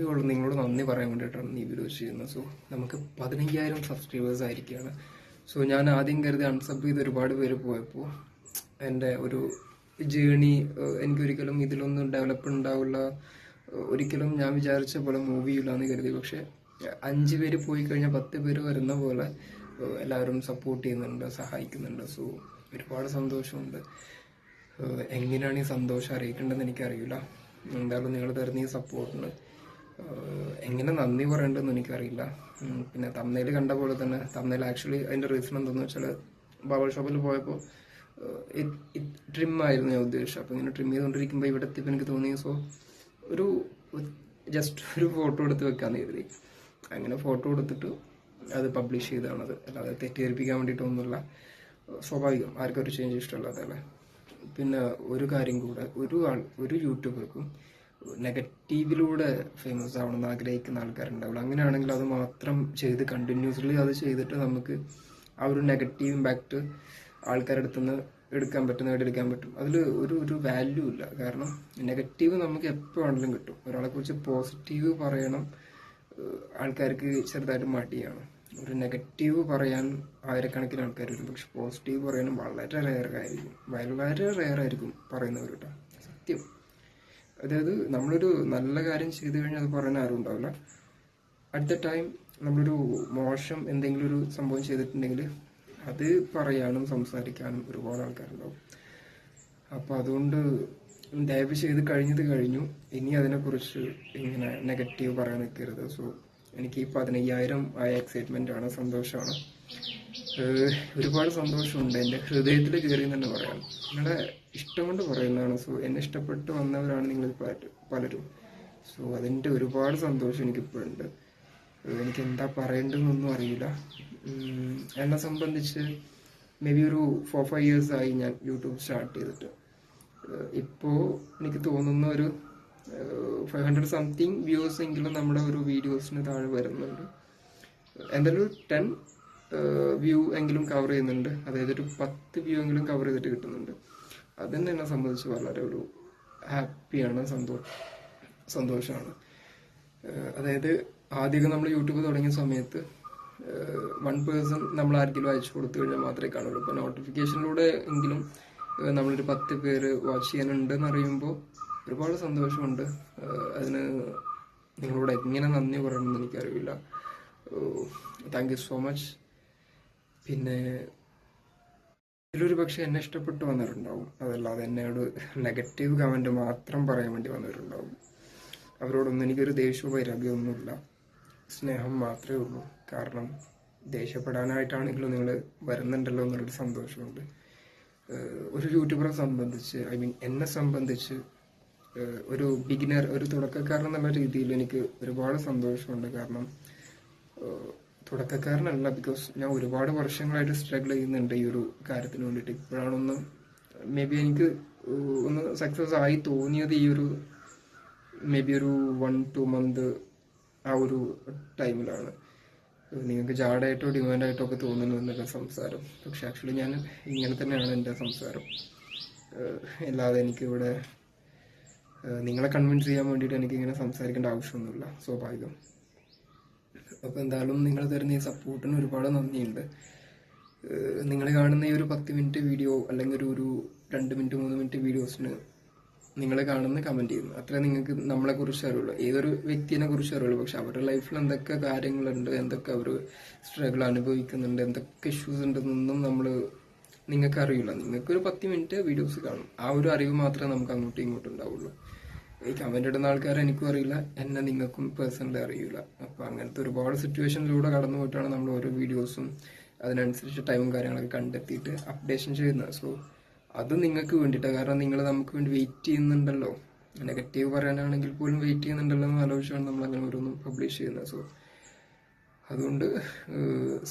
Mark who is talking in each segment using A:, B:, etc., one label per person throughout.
A: ഉള്ളൂ. നിങ്ങളോട് നന്ദി പറയാൻ വേണ്ടിയിട്ടാണ് ഈ വീഡിയോ ചെയ്യുന്നത്. സോ നമുക്ക് പതിനയ്യായിരം സബ്സ്ക്രൈബേഴ്സ് ആയിരിക്കുകയാണ് സോ ഞാൻ ആദ്യം കരുതി അൺസബ് ചെയ്ത് ഒരുപാട് പേര് പോയപ്പോൾ എന്റെ ഒരു ജേണി എനിക്കൊരിക്കലും ഇതിലൊന്നും ഡെവലപ്പ് ഉണ്ടാവില്ല. ഒരിക്കലും ഞാൻ വിചാരിച്ച പോലെ മൂവ് എന്ന് കരുതി. പക്ഷേ അഞ്ച് പേര് പോയി കഴിഞ്ഞാൽ പത്ത് പേര് വരുന്ന പോലെ എല്ലാവരും സപ്പോർട്ട് ചെയ്യുന്നുണ്ട് സഹായിക്കുന്നുണ്ട്. സോ ഒരുപാട് സന്തോഷമുണ്ട്. എങ്ങനെയാണ് ഈ സന്തോഷം അറിയിക്കേണ്ടതെന്ന് എനിക്കറിയില്ല. എന്തായാലും നിങ്ങൾ തരുന്ന ഈ സപ്പോർട്ടിന് എങ്ങനെ നന്ദി പറയേണ്ടതെന്ന് എനിക്കറിയില്ല. പിന്നെ തമ്മയിൽ കണ്ട പോലെ തന്നെ തമ്മയിൽ ആക്ച്വലി അതിന്റെ റീസൺ എന്താണെന്ന് വെച്ചാൽ ബാബർ ഷോപ്പിൽ പോയപ്പോൾ ട്രിം ആയിരുന്നു ഞാൻ ഉദ്ദേശിച്ചത്. അപ്പോൾ ഇങ്ങനെ ട്രിം ചെയ്തുകൊണ്ടിരിക്കുമ്പോൾ ഇവിടെ എത്തിയപ്പോൾ എനിക്ക് തോന്നി സോ ഒരു ജസ്റ്റ് ഒരു ഫോട്ടോ എടുത്ത് വെക്കാമെന്ന് കരുതി. അങ്ങനെ ഫോട്ടോ എടുത്തിട്ട് അത് പബ്ലിഷ് ചെയ്താണത് അല്ലാതെ തെറ്റിദ്ധരിപ്പിക്കാൻ വേണ്ടിയിട്ടൊന്നുമില്ല. സ്വാഭാവികം ആർക്കും ഒരു ചേഞ്ച് ഇഷ്ടമല്ലാത്തല്ലേ പിന്നെ ഒരു കാര്യം കൂടെ ഒരു ആൾ ഒരു യൂട്യൂബർക്കും നെഗറ്റീവിലൂടെ ഫേമസ് ആവണമെന്ന് ആഗ്രഹിക്കുന്ന ആൾക്കാരുണ്ടാവുള്ളൂ. അങ്ങനെയാണെങ്കിൽ അത് മാത്രം ചെയ്ത് കണ്ടിന്യൂസ്ലി അത് ചെയ്തിട്ട് നമുക്ക് ആ ഒരു നെഗറ്റീവ് ഇമ്പാക്റ്റ് ആൾക്കാരുടെ അടുത്ത് നിന്ന് എടുക്കാൻ പറ്റും നേടിയെടുക്കാൻ പറ്റും. അതിൽ ഒരു ഒരു വാല്യൂ ഇല്ല. കാരണം നെഗറ്റീവ് നമുക്ക് എപ്പോൾ വേണമെങ്കിലും കിട്ടും. ഒരാളെ കുറിച്ച് പോസിറ്റീവ് പറയണം ആൾക്കാർക്ക് ചെറുതായിട്ട് മടിയാണ്. ഒരു നെഗറ്റീവ് പറയാൻ ആയിരക്കണക്കിന് ആൾക്കാർ വരും. പക്ഷെ പോസിറ്റീവ് പറയാനും വളരെ റെയർ ആയിരിക്കും. വളരെ റെയർ ആയിരിക്കും പറയുന്നവർ കേട്ടോ. സത്യം. അതായത് നമ്മളൊരു നല്ല കാര്യം ചെയ്തു കഴിഞ്ഞാൽ അത് പറയാൻ ആരും ഉണ്ടാവില്ല. അറ്റ് ദ ടൈം നമ്മളൊരു മോശം എന്തെങ്കിലും ഒരു സംഭവം ചെയ്തിട്ടുണ്ടെങ്കിൽ അത് പറയാനും സംസാരിക്കാനും ഒരുപാട് ആൾക്കാരുണ്ടാവും. അപ്പോൾ അതുകൊണ്ട് ദയവ് ചെയ്ത് കഴിഞ്ഞത് കഴിഞ്ഞു. ഇനി അതിനെക്കുറിച്ച് ഇങ്ങനെ നെഗറ്റീവ് പറയാൻ നിൽക്കരുത്. സോ എനിക്ക് ഈ പതിനയ്യായിരം ആയ ആണ് സന്തോഷമാണ്. ഒരുപാട് സന്തോഷമുണ്ട്. എന്റെ ഹൃദയത്തിൽ കയറി എന്ന് തന്നെ പറയാം. നിങ്ങളുടെ ഇഷ്ടം കൊണ്ട് പറയുന്നതാണ്. സോ എന്നെ ഇഷ്ടപ്പെട്ട് വന്നവരാണ് നിങ്ങൾ പലരും സോ അതിന്റെ ഒരുപാട് സന്തോഷം എനിക്കിപ്പോഴുണ്ട്. എനിക്ക് എന്താ പറയേണ്ടതെന്നൊന്നും അറിയില്ല. എന്നെ സംബന്ധിച്ച് മേ ബി ഒരു ഫോർ ഫൈവ് ഇയേഴ്സ് ആയി ഞാൻ യൂട്യൂബ് സ്റ്റാർട്ട് ചെയ്തിട്ട്. ഇപ്പോൾ ഇപ്പോ എനിക്ക് തോന്നുന്ന ഒരു ഫൈവ് ഹൺഡ്രഡ് സംതിങ് വ്യൂസ് എങ്കിലും നമ്മുടെ ഒരു വീഡിയോസിന് താഴെ വരുന്നുണ്ട്. എന്തായാലും ഒരു ടെൻ വ്യൂ എങ്കിലും കവർ ചെയ്യുന്നുണ്ട്. അതായത് ഒരു പത്ത് വ്യൂ എങ്കിലും കവർ ചെയ്തിട്ട് കിട്ടുന്നുണ്ട്. അത് തന്നെ എന്നെ സംബന്ധിച്ച് വളരെ ഒരു ഹാപ്പിയാണ് സന്തോഷം സന്തോഷമാണ് അതായത് ആദ്യമൊക്കെ നമ്മൾ യൂട്യൂബ് തുടങ്ങിയ സമയത്ത് വൺ പേഴ്സൺ നമ്മൾ ആർക്കെങ്കിലും അയച്ചു കൊടുത്തു കഴിഞ്ഞാൽ മാത്രമേ കാണുള്ളൂ. ഇപ്പോൾ നോട്ടിഫിക്കേഷനിലൂടെ എങ്കിലും നമ്മളൊരു പത്ത് പേര് വാച്ച് ചെയ്യാനുണ്ടെന്ന് അറിയുമ്പോൾ ഒരുപാട് സന്തോഷമുണ്ട്. അതിന് നിങ്ങളോട് എങ്ങനെ നന്ദി പറയണമെന്ന് എനിക്കറിയില്ല. താങ്ക് യു സോ മച്ച് പിന്നെ ഇതിലൊരു പക്ഷെ എന്നെ ഇഷ്ടപ്പെട്ട് വന്നിട്ടുണ്ടാവും. അതല്ലാതെ എന്നോട് നെഗറ്റീവ് കമന്റ് മാത്രം പറയാൻ വേണ്ടി വന്നിട്ടുണ്ടാവും. അവരോടൊന്നും എനിക്കൊരു ദേഷ്യവും വൈരാഗ്യമൊന്നുമില്ല സ്നേഹം മാത്രമേ ഉള്ളൂ. കാരണം ദേഷ്യപ്പെടാനായിട്ടാണെങ്കിലും നിങ്ങൾ വരുന്നുണ്ടല്ലോ എന്നുള്ളൊരു സന്തോഷമുണ്ട്. ഒരു യൂട്യൂബറെ സംബന്ധിച്ച് ഐ മീൻ എന്നെ സംബന്ധിച്ച് ഒരു ബിഗിനർ ഒരു തുടക്കക്കാരൻ എന്നുള്ള രീതിയിൽ എനിക്ക് ഒരുപാട് സന്തോഷമുണ്ട്. കാരണം തുടക്കക്കാരനല്ല ബിക്കോസ് ഞാൻ ഒരുപാട് വർഷങ്ങളായിട്ട് സ്ട്രഗിൾ ചെയ്യുന്നുണ്ട് ഈ ഒരു കാര്യത്തിന് വേണ്ടിയിട്ട്. ഇപ്പോഴാണൊന്ന് മേ ബി എനിക്ക് ഒന്ന് സക്സസ് ആയി തോന്നിയത് ഈ ഒരു മേ ബി ഒരു വൺ ടു മന്ത് ആ ഒരു ടൈമിലാണ് നിങ്ങൾക്ക് ജാഡായിട്ടോ ഡിമാൻഡായിട്ടോ ഒക്കെ തോന്നുന്നു എന്നുള്ള സംസാരം. പക്ഷെ ആക്ച്വലി ഞാൻ ഇങ്ങനെ തന്നെയാണ് എന്റെ സംസാരം. അല്ലാതെ എനിക്കിവിടെ നിങ്ങളെ കൺവിൻസ് ചെയ്യാൻ വേണ്ടിയിട്ട് എനിക്ക് ഇങ്ങനെ സംസാരിക്കേണ്ട ആവശ്യമൊന്നുമില്ല സ്വാഭാവികം. അപ്പോൾ എന്തായാലും നിങ്ങൾ തരുന്ന ഈ സപ്പോർട്ടിന് ഒരുപാട് നന്ദിയുണ്ട്. നിങ്ങൾ കാണുന്ന ഈ ഒരു പത്ത് മിനിറ്റ് വീഡിയോ അല്ലെങ്കിൽ ഒരു ഒരു രണ്ട് മിനിറ്റ് മൂന്ന് മിനിറ്റ് വീഡിയോസിന് നിങ്ങൾ കാണുന്ന കമന്റ് ചെയ്യുന്നു. അത്ര നിങ്ങൾക്ക് നമ്മളെ കുറിച്ച് അറിയുള്ളൂ. ഏതൊരു വ്യക്തിനെ കുറിച്ച് അറിയുള്ളൂ. പക്ഷെ അവരുടെ ലൈഫിൽ എന്തൊക്കെ കാര്യങ്ങളുണ്ട് എന്തൊക്കെ അവർ സ്ട്രഗിൾ അനുഭവിക്കുന്നുണ്ട് എന്തൊക്കെ ഇഷ്യൂസ് ഉണ്ടെന്നൊന്നും നമ്മൾ നിങ്ങൾക്ക് അറിയില്ല നിങ്ങൾക്കൊരു പത്ത് മിനിറ്റ് വീഡിയോസ് കാണും. ആ ഒരു അറിവ് മാത്രമേ നമുക്ക് അങ്ങോട്ടും ഇങ്ങോട്ടും ഉണ്ടാവുള്ളൂ. ഈ കമന്റ് ഇടുന്ന ആൾക്കാരെ എനിക്കും അറിയില്ല. എന്നെ നിങ്ങൾക്കും പേഴ്സണലി അറിയില്ല. അപ്പൊ അങ്ങനത്തെ ഒരുപാട് സിറ്റുവേഷനിലൂടെ കടന്നു പോയിട്ടാണ് നമ്മൾ ഓരോ വീഡിയോസും അതിനനുസരിച്ച് ടൈമും കാര്യങ്ങളൊക്കെ കണ്ടെത്തിയിട്ട് അപ്ഡേഷൻ ചെയ്യുന്നത്. സോ അത് നിങ്ങൾക്ക് വേണ്ടിയിട്ടാണ് കാരണം നിങ്ങൾ നമുക്ക് വേണ്ടി വെയിറ്റ് ചെയ്യുന്നുണ്ടല്ലോ. നെഗറ്റീവ് പറയാനാണെങ്കിൽ പോലും വെയിറ്റ് ചെയ്യുന്നുണ്ടല്ലോ എന്ന് ആലോചിച്ചാണ് നമ്മൾ അങ്ങനെ ഓരോന്നും പബ്ലിഷ് ചെയ്യുന്നത്. സോ അതുകൊണ്ട്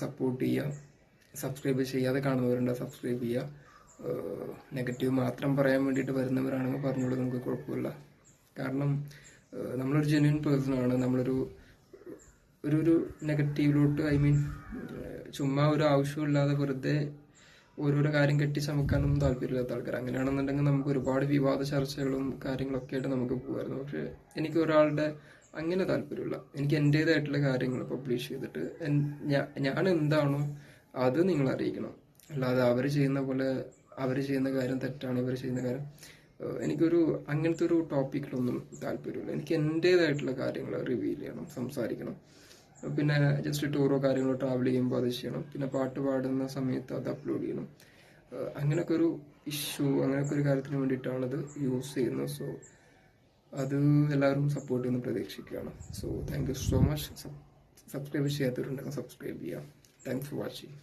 A: സപ്പോർട്ട് ചെയ്യുക. സബ്സ്ക്രൈബ് ചെയ്യാതെ കാണുന്നവരുണ്ട് സബ്സ്ക്രൈബ് ചെയ്യുക. നെഗറ്റീവ് മാത്രം പറയാൻ വേണ്ടിയിട്ട് വരുന്നവരാണെങ്കിൽ പറഞ്ഞോളൂ നമുക്ക് കുഴപ്പമില്ല. കാരണം നമ്മളൊരു ജെന്യൂൻ പേഴ്സൺ ആണ്. നമ്മളൊരു ഒരു ഒരു നെഗറ്റീവിലോട്ട് ഐ മീൻ ചുമ്മാ ഒരു ആവശ്യമില്ലാതെ വെറുതെ ഓരോരോ കാര്യം കെട്ടി ചമക്കാനൊന്നും താല്പര്യമില്ലാത്ത ആൾക്കാർ അങ്ങനെയാണെന്നുണ്ടെങ്കിൽ നമുക്ക് ഒരുപാട് വിവാദ ചർച്ചകളും കാര്യങ്ങളൊക്കെ ആയിട്ട് നമുക്ക് പോകുമായിരുന്നു പക്ഷെ എനിക്ക് ഒരാളുടെ അങ്ങനെ താല്പര്യമില്ല. എനിക്ക് എന്റേതായിട്ടുള്ള കാര്യങ്ങൾ പബ്ലിഷ് ചെയ്തിട്ട് ഞാൻ എന്താണോ അത് നിങ്ങൾ അറിയിക്കണം അല്ലാതെ അവർ ചെയ്യുന്ന പോലെ അവർ ചെയ്യുന്ന കാര്യം തെറ്റാണ് ഇവർ ചെയ്യുന്ന കാര്യം എനിക്കൊരു അങ്ങനത്തെ ഒരു ടോപ്പിക്കിലൊന്നും താല്പര്യമില്ല. എനിക്ക് എന്റേതായിട്ടുള്ള കാര്യങ്ങൾ റിവീൽ ചെയ്യണം സംസാരിക്കണം. പിന്നെ ജസ്റ്റ് ടൂറോ കാര്യങ്ങളോ ട്രാവൽ ചെയ്യുമ്പോൾ അത് ചെയ്യണം. പിന്നെ പാട്ട് പാടുന്ന സമയത്ത് അത് അപ്ലോഡ് ചെയ്യണം. അങ്ങനെയൊക്കെ ഒരു ഇഷ്യൂ അങ്ങനെയൊക്കെ ഒരു കാര്യത്തിന് വേണ്ടിയിട്ടാണ് അത് യൂസ് ചെയ്യുന്നത്. സോ അത് എല്ലാവരും സപ്പോർട്ട് ചെയ്യുന്ന പ്രതീക്ഷിക്കുകയാണ്. So thank you so much subscribe ചെയ്യാത്തവരുണ്ടെങ്കിൽ സബ്സ്ക്രൈബ് ചെയ്യാം. Thanks for watching